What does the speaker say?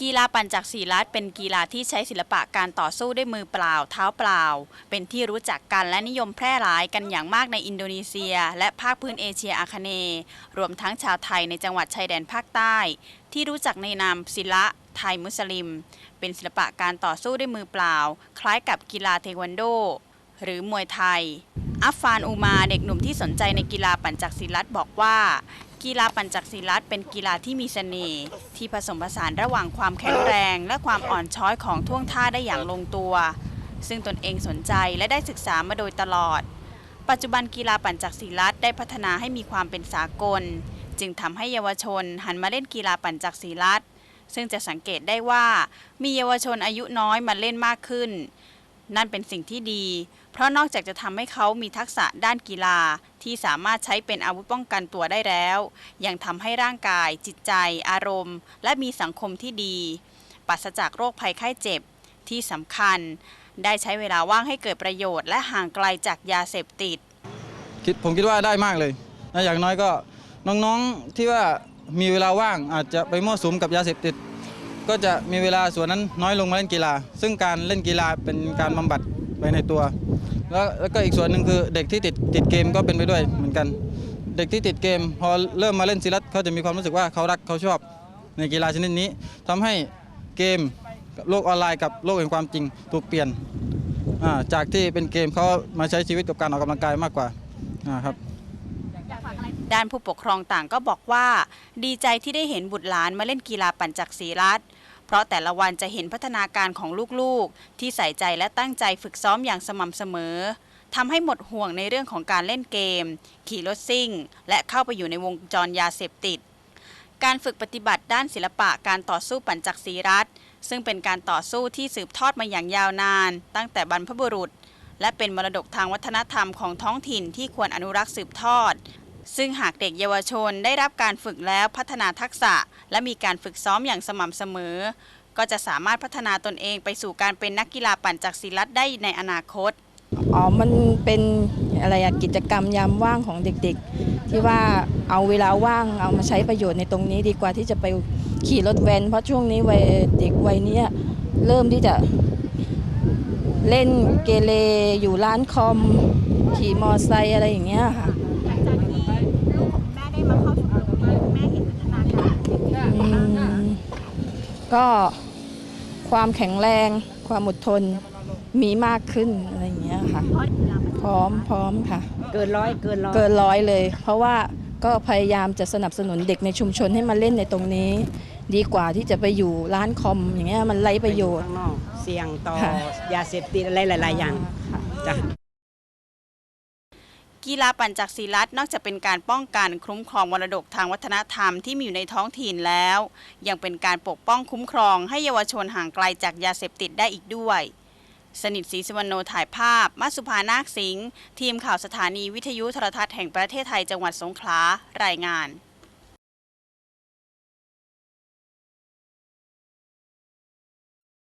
กีฬาปั่นจักรศรีรัตน์เป็นกีฬาที่ใช้ศิลปะการต่อสู้ด้วยมือเปล่า เท้าเปล่า เป็นที่รู้จักกันและนิยมแพร่หลายกันอย่างมากในอินโดนีเซีย และภาคพื้นเอเชียอาคเนย์รวมทั้งชาวไทยในจังหวัดชายแดนภาคใต้ ที่รู้จักในนามศิละไทยมุสลิม เป็นศิลปะการต่อสู้ด้วยมือเปล่า คล้ายกับกีฬาเทควันโด หรือมวยไทยอัฟฟานอูมาเด็กหนุ่มที่สนใจในกีฬาปั่นจักรศิลัดบอกว่า กีฬาปั่นจักรศิลัดเป็นกีฬาที่มีเสน่ห์ที่ผสมผสานระหว่างความแข็งแรง และความอ่อนช้อยของท่วงท่าได้อย่างลงตัว ซึ่งตนเองสนใจและได้ศึกษามาโดยตลอด ปัจจุบันกีฬาปั่นจักรศิลัดได้พัฒนาให้มีความเป็นสากล จึงทำให้เยาวชนหันมาเล่นกีฬาปั่นจักรศิลัดซึ่งจะสังเกตได้ว่ามีเยาวชนอายุน้อยมาเล่นมากขึ้น นั่นเป็นสิ่งที่ดี เพราะนอกจากจะทำให้เขามีทักษะด้านกีฬาที่สามารถใช้เป็นอาวุธป้องกันตัวได้แล้ว ยังทำให้ร่างกาย จิตใจ อารมณ์ และมีสังคมที่ดีปราศจากโรคภัยไข้เจ็บที่สำคัญ ได้ใช้เวลาว่างให้เกิดประโยชน์ และห่างไกลจากยาเสพติดคิดผมคิดว่าได้มากเลยนะอย่างน้อยก็น้องๆที่ว่ามีเวลาว่างอาจจะไปมั่วสุมกับยาเสพติด ก็จะมีเวลาส่วนนั้นน้อยลงมาเล่นกีฬา ซึ่งการเล่นกีฬาเป็นการบำบัดไปในตัว แล้วแล้วก็อีกส่วนหนึ่งคือเด็กที่ติดติดเกมก็เป็นไปด้วยเหมือนกัน เด็กที่ติดเกม พอเริ่มมาเล่นศิลัดเขาจะมีความรู้สึกว่าเขารักเขาชอบในกีฬาชนิดนี้ทำให้เกมโลกออนไลน์กับโลกแห่งความจริงถูกเปลี่ยนจากที่เป็นเกมเขามาใช้ชีวิตกับการออกกำลังกายมากกว่าอ่าครับ ด้านผู้ปกครองต่างก็บอกว่า ดีใจที่ได้เห็นบุตรหลานมาเล่นกีฬาปั่นจักรศรีรัตเพราะแต่ละวันจะเห็นพัฒนาการของลูกๆ ที่ใส่ใจและตั้งใจฝึกซ้อมอย่างสม่ำเสมอทำให้หมดห่วงในเรื่องของการเล่นเกม ขี่รถซิ่ง และเข้าไปอยู่ในวงจรยาเสพติด การฝึกปฏิบัติด้านศิลปะการต่อสู้ปั่นจักรศรีรัตซึ่งเป็นการต่อสู้ที่สืบทอดมาอย่างยาวนาน ตั้งแต่บรรพบุรุษ และเป็นมรดกทางวัฒนธรรมของท้องถิ่นที่ควรอนุรักษ์สืบทอด ซึ่งหากเด็กเยาวชนได้รับการฝึกแล้วพัฒนาทักษะ และมีการฝึกซ้อมอย่างสม่ำเสมอ ก็จะสามารถพัฒนาตนเองไปสู่การเป็นนักกีฬาปั่นจักรศิลัดได้ในอนาคต อ๋อ มันเป็นอะไรอะกิจกรรมยามว่างของเด็กๆ ที่ว่าเอาเวลาว่างเอามาใช้ประโยชน์ในตรงนี้ดีกว่าที่จะไปขี่รถแว้นเพราะช่วงนี้วัยเด็กวัยเนี้ยเริ่มที่จะเล่นเกเรอยู่ร้านคอมขี่มอไซค์อะไรอย่างเงี้ยค่ะ หลังจากที่ลูกของแม่ได้มาเข้าชมรมนี้แม่เห็นพัฒนาการ อืม ก็ความแข็งแรง ความอดทนมีมากขึ้นอะไรอย่างเงี้ยค่ะเพราะกีฬาพร้อมพร้อมค่ะ เกินร้อยเกินร้อยเกินร้อยเลย เพราะว่าก็พยายามจะสนับสนุนเด็กในชุมชนให้มาเล่นในตรงนี้ ดีกว่าที่จะไปอยู่ร้านคอมอย่างเงี้ยมันไร้ประโยชน์ ข้างนอกเสี่ยงต่อค่ะ ยาเสพติดอะไรหลาย ๆ อย่างค่ะจ้ะ กีฬาปั่นจักรศิลัดนอกจากเป็นการป้องกันคุ้มครองมรดกทางวัฒนธรรมที่มีอยู่ในท้องถิ่นแล้ว ยังเป็นการปกป้องคุ้มครองให้เยาวชนห่างไกลจากยาเสพติดได้อีกด้วย สนิทศรีสุวรรณโนถ่ายภาพ มัสุภานาคสิงห์ทีมข่าวสถานีวิทยุโทรทัศน์แห่งประเทศไทยจังหวัดสงขลารายงาน